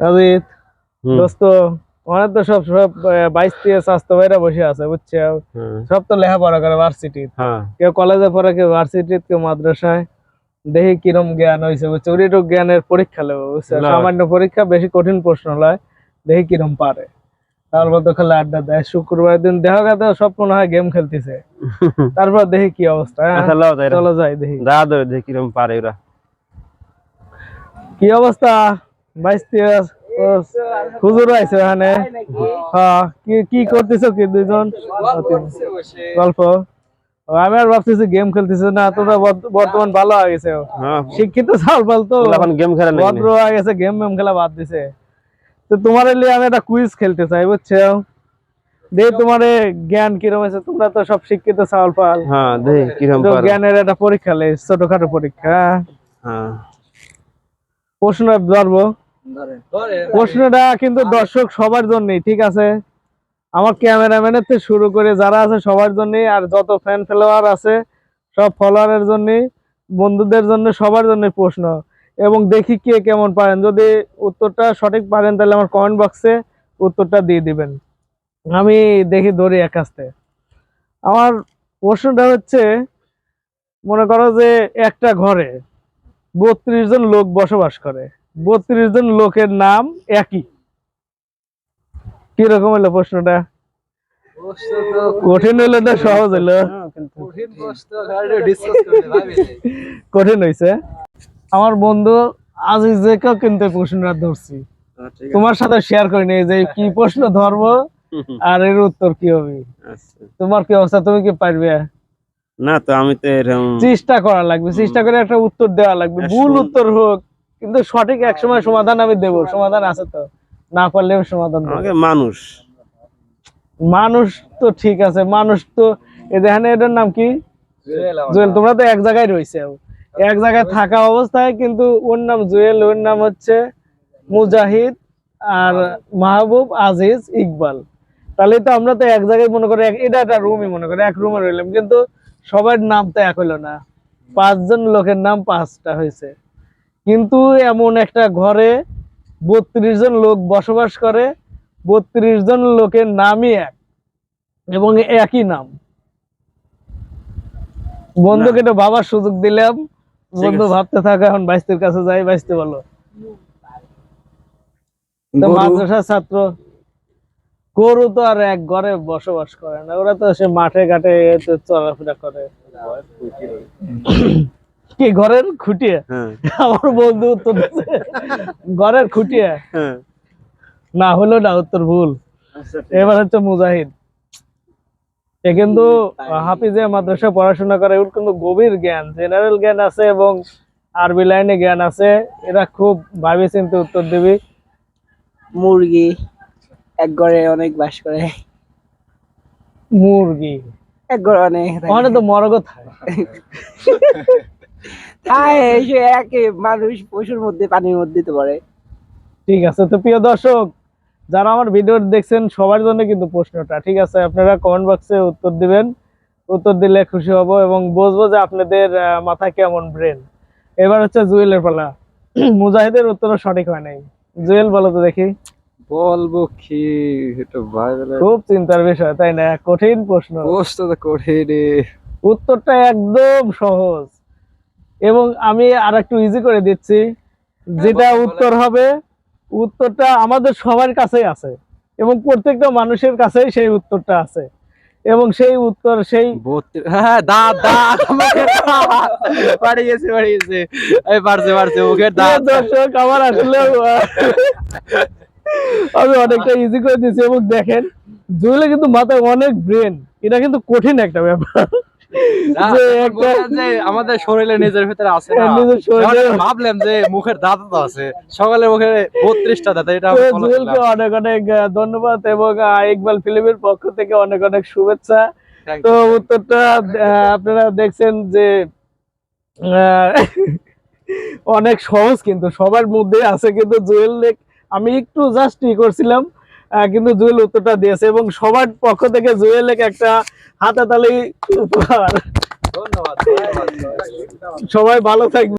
রাজিত দোস্ত অনেক তো সব সব বাইশ থেকে স্বাস্থ্য ভাইরা বসে আছে বুঝছ সব তো লেখাপড়া করে ভার্সিটি হ্যাঁ। কেউ কলেজে পড়ে কেউ ভার্সিটি কেউ মাদ্রাসায়। দেখি কিরম জ্ঞান হয়েছে বুঝছ? ওরিটো জ্ঞানের পরীক্ষা নেব বুঝছ। সামান্য পরীক্ষা বেশি কঠিন প্রশ্ন লয়। দেখি কিরম পারে। তারপর তো খেলে আড্ডা দেয়। শুক্রবার দিন দেখা গেছে সব মনে হয় গেম খেলতেছে। তারপর দেখি কি অবস্থা হ্যাঁ? আচ্ছা চলো যাই দেখি। দা ধরে দেখি কিরম পারে ওরা। কি অবস্থা? হুজুর আইছে এখানে। হ্যাঁ কি কি করতেছো কি দুইজন? গল্প। আমি আর ভাবতেছি গেম খেলতেছে না তোমরা বর্তমান ভালো হয়ে গেছে। হ্যাঁ। শিক্ষিত সাল পাল তো গেম খেলে ভদ্র হয়ে গেছে গেম মেম খেলা বাদ দিছে। তো তোমার লিয়ে আমি একটা কুইজ খেলতে চাই বুঝছ? তোমার জ্ঞান কিরম আছে তোমরা তো সব শিক্ষিত সাল পাল হ্যাঁ কিরম তো জ্ঞানের একটা পরীক্ষা লে ছোটখাটো পরীক্ষা। হ্যাঁ। প্রশ্ন ধরবো। প্রশ্নটা কিন্তু দর্শক সবার জন্যই ঠিক আছে? আমার ক্যামেরাম্যানের থেকে শুরু করে যারা আছে সবার জন্যই আর যত ফ্যান ফলোয়ার আছে সব ফলোয়ারের জন্যই বন্ধুদের জন্য সবার জন্য প্রশ্ন। এবং দেখি কে কেমন পারেন। যদি উত্তরটা সঠিক পারেন তাহলে আমার কমেন্ট বক্সে উত্তরটা দিয়ে দিবেন। আমি দেখি ধরি এক কাছতে আমার প্রশ্নটা হচ্ছে মনে করো যে একটা ঘরে বত্রিশ জন লোক বসবাস করে। বত্রিশ জন লোকের নাম একই। কীরকম হলো প্রশ্নটা? কঠিন হইল না সহজ হইল। কিন্তু কঠিন হইছে। আমার বন্ধু আজিজেকেও কিন্তু প্রশ্নটা ধরছি। আচ্ছা, তোমার সাথে শেয়ার করে নিই যে কি প্রশ্ন ধরবো আর এর উত্তর কি হবে। আচ্ছা। তোমার কি অবস্থা? তুমি কি পারবে? না তো আমি তো এরকম চেষ্টা করা লাগবে। চেষ্টা করে একটা উত্তর দেওয়া লাগবে। ভুল উত্তর হোক কিন্তু সঠিক এক সময় সমাধান আমি দেব। সমাধান আছে তো। না পারলেও সমাধান আমাকে মানুষ। মানুষ তো ঠিক আছে। মানুষ তো এই দেখেন এটার নাম কি? জুয়েল তোমরা তো এক জায়গায় রয়েছে। এক জায়গায় থাকা অবস্থায় কিন্তু ওর নাম জুয়েল ওর নাম হচ্ছে মুজাহিদ আর মাহবুব আজিজ ইকবাল। তাহলে তো আমরা তো এক জায়গায় মনে করি এটা একটা রুমই মনে করি এক রুমে রইলাম। কিন্তু সবার নাম তো এক হইল না। পাঁচজন লোকের নাম পাঁচটা হয়েছে। কিন্তু এমন একটা ঘরে বত্রিশ জন লোক বসবাস করে বত্রিশ জন লোকের নামই এক এবং একই নাম। বন্ধুকে একটু ভাবার সুযোগ দিলাম। বন্ধু ভাবতে থাকা এখন বাইস্তের কাছে যাই বাইস্তে বলো। মাদ্রাসার ছাত্র। গরু তো আর এক ঘরে বসবাস করে না ওরা তো সে মাঠে ঘাটে চলাফেরা করে। কি ঘরের খুঁটিয়ে? হ্যাঁ। আমার বন্ধু উত্তর ঘরের খুঁটিয়ে। হ্যাঁ। না হলো না উত্তর ভুল। এবার হচ্ছে মুজাহিদ। এ কিন্তু হাফিজে মাদ্রাসা পড়াশোনা করে ওর কিন্তু গভীর জ্ঞান। জেনারেল জ্ঞান আছে এবং আরবি লাইনে জ্ঞান আছে। এরা খুব ভাবে চিন্তে উত্তর দিবি। মুরগি এক ঘরে অনেক বাস করে। মুরগি। এক ঘরে অনেক। ওখানে তো মরগ থাকে। খায় এসে একে মানুষ পশুর মধ্যে পানির মধ্যে তো পড়ে। ঠিক আছে তো প্রিয় দর্শক যারা আমার ভিডিও দেখছেন সবার জন্য কিন্তু প্রশ্নটা ঠিক আছে? আপনারা কমেন্ট বক্সে উত্তর দিবেন। উত্তর দিলে খুশি হব এবং বুঝব যে আপনাদের মাথায় কেমন ব্রেন এবার হচ্ছে জুয়েলের পালা। মুজাহিদের উত্তর সঠিক হয় নাই। জুয়েল বলো তো দেখি। বলব কি এটা ভাই খুব চিন্তার বিষয় তাই না? কঠিন প্রশ্ন। পোস্ট তো রে উত্তরটা একদম সহজ। এবং আমি আর একটু ইজি করে দিচ্ছি। যেটা বলো, বলো। উত্তর হবে উত্তরটা আমাদের সবার কাছেই আছে এবং প্রত্যেকটা মানুষের কাছেই সেই উত্তরটা আছে। এবং সেই উত্তর সেই হ্যাঁ দাঁত দাঁত মুখের গেছে বাড়ি গেছে। এই পারছে পারছে মুখের দাঁত দর্শক আমার আসলে আমি অনেকটা ইজি করে দিচ্ছি এবং দেখেন জুয়েলে কিন্তু মাথায় অনেক ব্রেন এটা কিন্তু কঠিন একটা ব্যাপার। আমাদের শরীরে নিজের ভিতরে আছে এখন ভাবলাম যে মুখের দাঁত তো আছে। সকালে মুখে বত্রিশটা দাঁত এটা অনেক অনেক ধন্যবাদ এবং ইকবাল ফিল্মের পক্ষ থেকে অনেক অনেক শুভেচ্ছা। তো উত্তরটা আপনারা দেখছেন যে অনেক সহজ কিন্তু সবার মধ্যে আছে কিন্তু জুয়েল লেক- আমি একটু জাস্ট ই করছিলাম। কিন্তু জুয়েল উত্তরটা দিয়েছে এবং সবার পক্ষ থেকে জুয়েলকে একটা হাতে তালি উপহার। ধন্যবাদ সবাই ভালো থাকবে